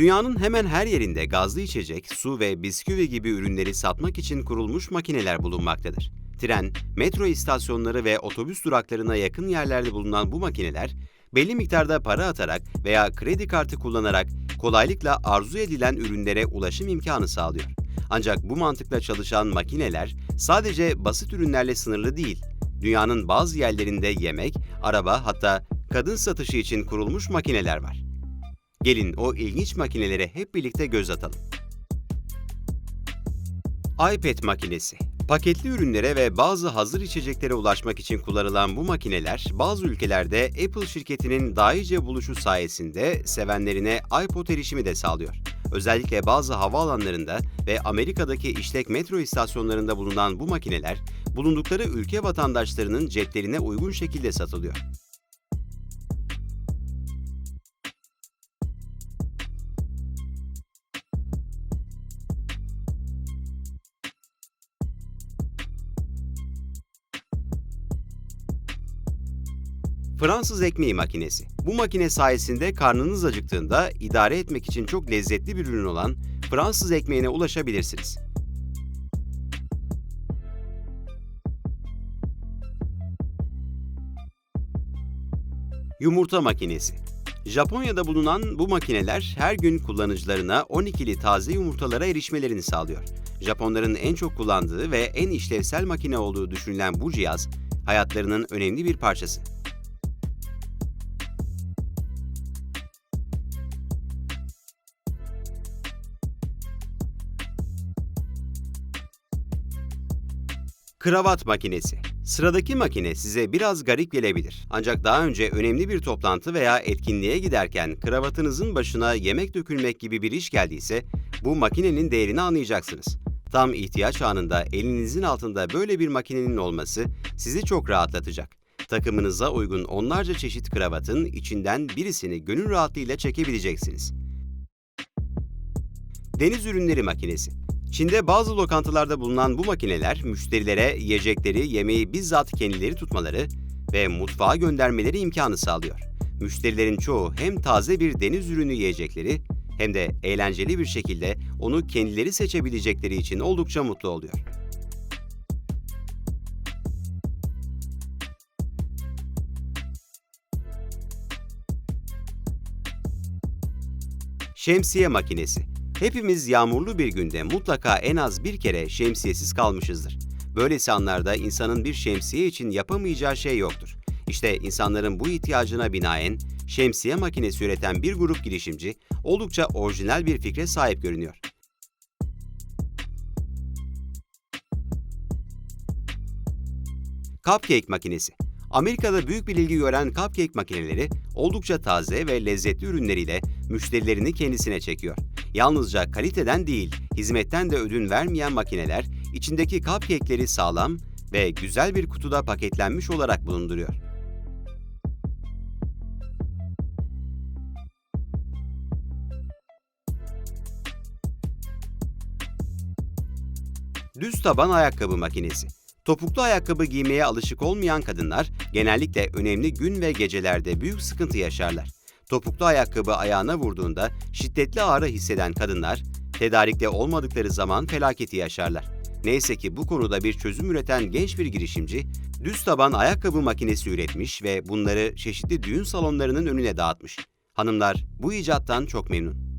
Dünyanın hemen her yerinde gazlı içecek, su ve bisküvi gibi ürünleri satmak için kurulmuş makineler bulunmaktadır. Tren, metro istasyonları ve otobüs duraklarına yakın yerlerde bulunan bu makineler, belli miktarda para atarak veya kredi kartı kullanarak kolaylıkla arzu edilen ürünlere ulaşım imkanı sağlıyor. Ancak bu mantıkla çalışan makineler sadece basit ürünlerle sınırlı değil. Dünyanın bazı yerlerinde yemek, araba hatta kadın satışı için kurulmuş makineler var. Gelin o ilginç makinelere hep birlikte göz atalım. iPad makinesi. Paketli ürünlere ve bazı hazır içeceklere ulaşmak için kullanılan bu makineler, bazı ülkelerde Apple şirketinin daha iyice buluşu sayesinde sevenlerine iPod erişimi de sağlıyor. Özellikle bazı havaalanlarında ve Amerika'daki işlek metro istasyonlarında bulunan bu makineler, bulundukları ülke vatandaşlarının ceplerine uygun şekilde satılıyor. Fransız ekmeği makinesi. Bu makine sayesinde karnınız acıktığında idare etmek için çok lezzetli bir ürün olan Fransız ekmeğine ulaşabilirsiniz. Yumurta makinesi. Japonya'da bulunan bu makineler her gün kullanıcılarına 12'li taze yumurtalara erişmelerini sağlıyor. Japonların en çok kullandığı ve en işlevsel makine olduğu düşünülen bu cihaz, hayatlarının önemli bir parçası. Kravat makinesi. Sıradaki makine size biraz garip gelebilir. Ancak daha önce önemli bir toplantı veya etkinliğe giderken kravatınızın başına yemek dökülmek gibi bir iş geldiyse bu makinenin değerini anlayacaksınız. Tam ihtiyaç anında elinizin altında böyle bir makinenin olması sizi çok rahatlatacak. Takımınıza uygun onlarca çeşit kravatın içinden birisini gönül rahatlığıyla çekebileceksiniz. Deniz ürünleri makinesi. Çin'de bazı lokantalarda bulunan bu makineler müşterilere yiyecekleri, yemeği bizzat kendileri tutmaları ve mutfağa göndermeleri imkanı sağlıyor. Müşterilerin çoğu hem taze bir deniz ürünü yiyecekleri hem de eğlenceli bir şekilde onu kendileri seçebilecekleri için oldukça mutlu oluyor. Şemsiye makinesi. Hepimiz yağmurlu bir günde mutlaka en az bir kere şemsiyesiz kalmışızdır. Böylesi anlarda insanın bir şemsiye için yapamayacağı şey yoktur. İşte insanların bu ihtiyacına binaen şemsiye makinesi üreten bir grup girişimci oldukça orijinal bir fikre sahip görünüyor. Cupcake makinesi. Amerika'da büyük bir ilgi gören cupcake makineleri oldukça taze ve lezzetli ürünleriyle müşterilerini kendisine çekiyor. Yalnızca kaliteden değil, hizmetten de ödün vermeyen makineler içindeki cupcake'leri sağlam ve güzel bir kutuda paketlenmiş olarak bulunduruyor. Düz taban ayakkabı makinesi. Topuklu ayakkabı giymeye alışık olmayan kadınlar genellikle önemli gün ve gecelerde büyük sıkıntı yaşarlar. Topuklu ayakkabı ayağına vurduğunda şiddetli ağrı hisseden kadınlar tedarikte olmadıkları zaman felaketi yaşarlar. Neyse ki bu konuda bir çözüm üreten genç bir girişimci, düz taban ayakkabı makinesi üretmiş ve bunları çeşitli düğün salonlarının önüne dağıtmış. Hanımlar bu icattan çok memnun.